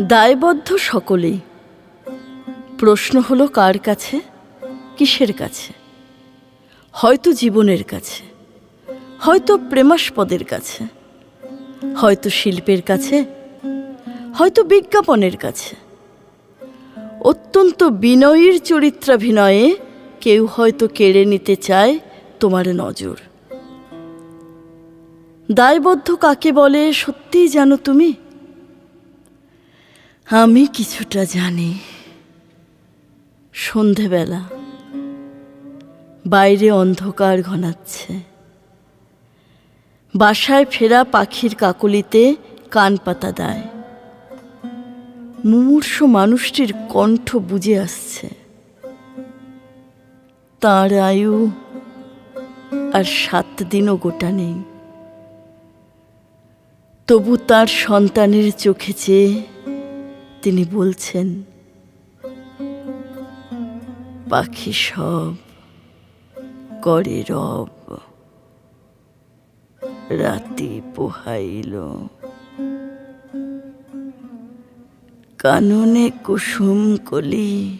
দায়বদ্ধ সকলেই প্রশ্ন হলো কার কাছে? কিসের কাছে? হয়তো জীবনের কাছে। হয়তো প্রেমাস্পদের কাছে। হয়তো শিল্পের কাছে। হয়তো বিজ্ঞাপনের কাছে। অত্যন্ত বিনয়ীর চরিত্রাভিনয়ে কেউ হয়তো কেড়ে নিতে চায় তোমার নজর। দায়বদ্ধ কাকে বলে, সত্যিই জানো তুমি? আমি কিছুটা জানি। সন্ধেবেলা, বাইরে অন্ধকার ঘনাচ্ছে। বাসায় ফেরা পাখির কাকলিতে কান পাতা দেয়। মুমূর্ষ মানুষটির কণ্ঠ বুঝে আসছে। তার আয়ু আর সাত দিনও গোটা নেই। তবু তার সন্তানের চোখে চেয়ে তিনি বলছেন, পাখি সব করে রব। রাতি পোহাইল। কাননে কুসুম কলি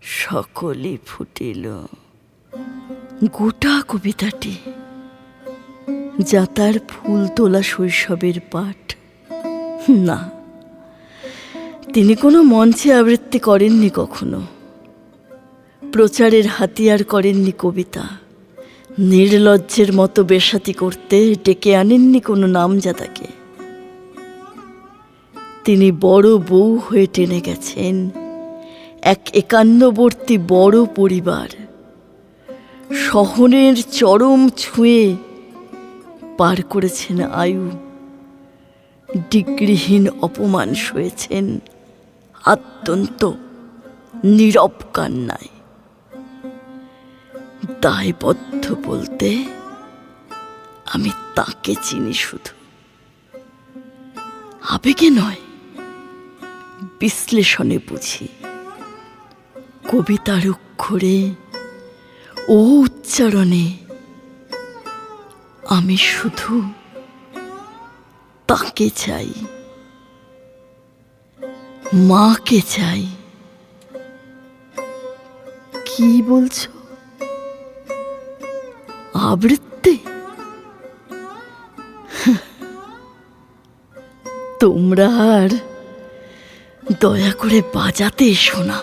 সকলই ফুটিল। গোটা কবিতাটি যা তার ফুল তোলা শৈশবের পাঠ। না, তিনি কোনো মঞ্চে আবৃত্তি করেননি কখনো। প্রচারের হাতিয়ার করেননি কবিতা। নির্লজ্জের মতো বেসাতি করতে ডেকে আনেননি কোনো নামজাদাকে। তিনি বড় বউ হয়ে টেনে গেছেন এক একান্নবর্তী বড় পরিবার। শহরের চরম ছুঁয়ে পার করেছেন আয়ু। ডিগ্রিহীন অপমান সয়েছেন আত্যন্ত নীরব কান্নায়। দায়বদ্ধ বলতে আমি তাকে চিনি শুধু। আবেগে নয়, বিশ্লেষণে বুঝি। কবিতার অক্ষরে ও উচ্চারণে আমি শুধু তাকে চাই, মাকে চাই। কি বলছো? আবৃত্তি? তোমরা আর দয়া করে বাজাতে এসো না।